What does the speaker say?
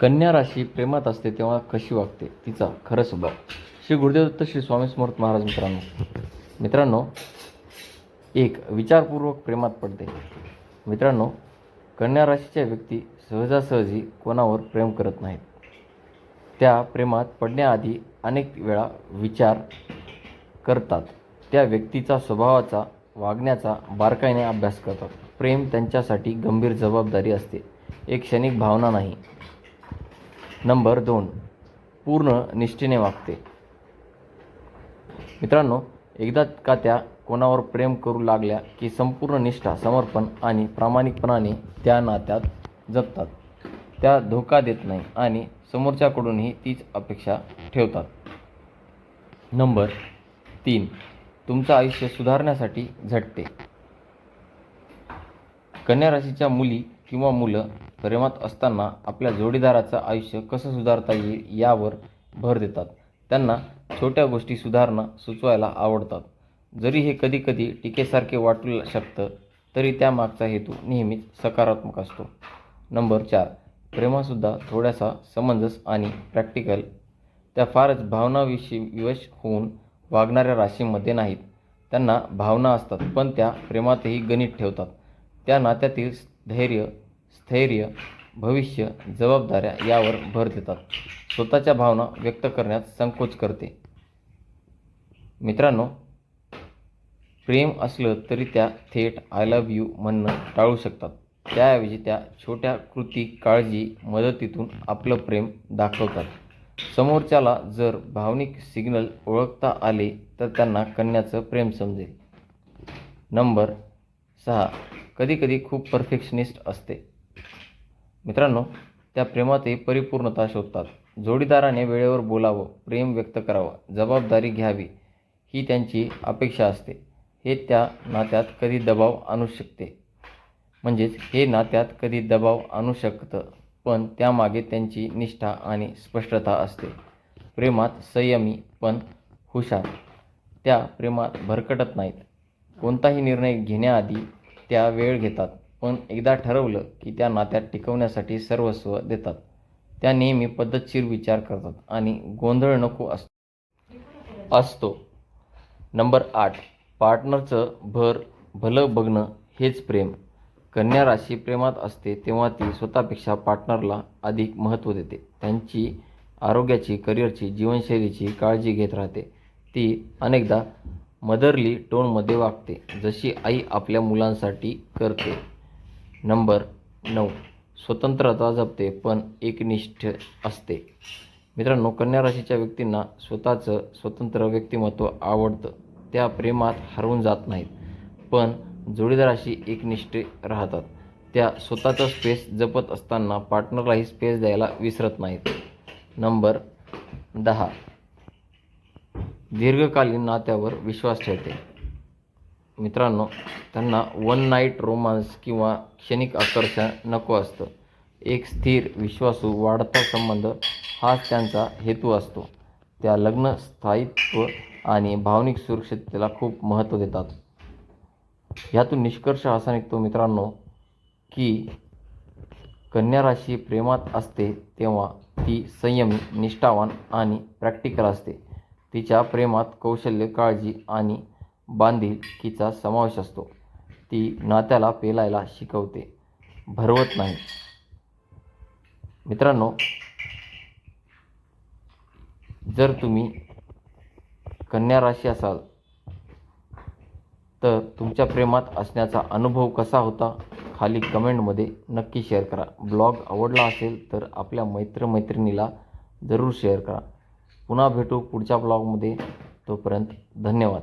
कन्या राशी प्रेमात असते तेव्हा कशी वागते? तिचा खरं स्वभाव. श्री गुरुदेव दत्त श्री स्वामी समर्थ महाराज मित्रांनो. मित्रांनो एक विचारपूर्वक प्रेमात पडते. मित्रांनो कन्या राशीच्या व्यक्ती सहजासहजी कोणावर प्रेम करत नाहीत. त्या प्रेमात पडण्याआधी अनेक वेळा विचार करतात. त्या व्यक्तीचा स्वभावाचा वागण्याचा बारकाईने अभ्यास करतात. प्रेम त्यांच्यासाठी गंभीर जबाबदारी असते. एक क्षणिक भावना नाही. नंबर दोन. पूर्ण निष्ठेने वागते. मित्रांनो एकदा का त्या कोणावर प्रेम करू लागल्या की संपूर्ण निष्ठा समर्पण आणि प्रामाणिकपणाने त्या नात्यात जपतात. त्या धोका देत नाही आणि समोरच्याकडूनही तीच अपेक्षा ठेवतात. नंबर तीन. तुमचं आयुष्य सुधारण्यासाठी झटते. कन्या राशीच्या मुली किंवा मुलं प्रेमात असताना आपल्या जोडीदाराचं आयुष्य कसं सुधारता येईल यावर भर देतात. त्यांना छोट्या गोष्टी सुधारणं सुचवायला आवडतात. जरी हे कधीकधी टीकेसारखे वाटू शकतं तरी त्यामागचा हेतू नेहमीच सकारात्मक असतो. नंबर चार प्रेमासुद्धा थोडासा समंजस आणि प्रॅक्टिकल. त्या फारच भावनाविषयी विवश होऊन वागणाऱ्या राशीमध्ये नाहीत. त्यांना भावना असतात पण त्या प्रेमातही गणित ठेवतात. त्या नात्यातील धैर्य स्थैर्य भविष्य जबाबदाऱ्या यावर भर देतात. स्वतःच्या भावना व्यक्त करण्यात संकोच करते. मित्रांनो प्रेम असलं तरी त्या थेट आय लव्ह यू म्हणणं टाळू शकतात. त्याऐवजी त्या छोट्या कृती काळजी मदतीतून आपलं प्रेम दाखवतात. समोरच्याला जर भावनिक सिग्नल ओळखता आले तर त्यांना कन्याचं प्रेम समजेल. नंबर सहा. कधीकधी खूप परफेक्शनिस्ट असते. मित्रांनो त्या प्रेमातही परिपूर्णता शोधतात. जोडीदाराने वेळेवर बोलावं प्रेम व्यक्त करावं जबाबदारी घ्यावी ही त्यांची अपेक्षा असते. हे त्या नात्यात कधी दबाव आणू शकते. म्हणजेच हे नात्यात कधी दबाव आणू शकतं पण त्यामागे त्यांची निष्ठा आणि स्पष्टता असते. प्रेमात संयमी पण हुशार. त्या प्रेमात भरकटत नाहीत. कोणताही निर्णय घेण्याआधी त्या वेळ घेतात. पण एकदा ठरवलं की त्या नात्यात टिकवण्यासाठी सर्वस्व देतात. त्या नेहमी पद्धतशीर विचार करतात आणि गोंधळ नको अस असतो. नंबर आठ. पार्टनरचं भर भलं बघणं हेच प्रेम. कन्या राशी प्रेमात असते तेव्हा ती स्वतःपेक्षा पार्टनरला अधिक महत्त्व देते. त्यांची आरोग्याची करिअरची जीवनशैलीची काळजी घेत राहते. ती अनेकदा मदरली टोनमध्ये वागते जशी आई आपल्या मुलांसाठी करते. नंबर नऊ. स्वतंत्रता जपते पण एकनिष्ठ असते. मित्रांनो कन्या राशीच्या व्यक्तींना स्वतःचं स्वतंत्र व्यक्तिमत्व आवडतं. त्या प्रेमात हरवून जात नाहीत पण जोडीदाराशी एकनिष्ठ राहतात. त्या स्वतःचा स्पेस जपत असताना पार्टनरलाही स्पेस द्यायला विसरत नाहीत. नंबर दहा. दीर्घकालीन नात्यावर विश्वास ठेवते. मित्रांनो त्यांना वन नाईट रोमांस किंवा क्षणिक आकर्षण नको असतं. एक स्थिर विश्वासू वाढता संबंध हाच त्यांचा हेतू असतो. त्या लग्न स्थायित्व आणि भावनिक सुरक्षिततेला खूप महत्त्व देतात. ह्यातून निष्कर्ष असा निघतो मित्रांनो की कन्या राशी प्रेमात असते तेव्हा ती संयमी निष्ठावान आणि प्रॅक्टिकल असते. तिच्या प्रेमात कौशल्य काळजी आणि बांधिलकीचा समावेश असतो. ती नात्याला पेलायला शिकवते. भरवत नाही. मित्रांनो जर तुम्ही कन्या राशी असाल तर तुमच्या प्रेमात असण्याचा अनुभव कसा होता? खाली कमेंटमध्ये नक्की शेअर करा. ब्लॉग आवडला असेल तर आपल्या मैत्रमैत्रिणीला जरूर शेअर करा. पुन्हा भेटू पुढच्या ब्लॉगमध्ये. तोपर्यंत धन्यवाद.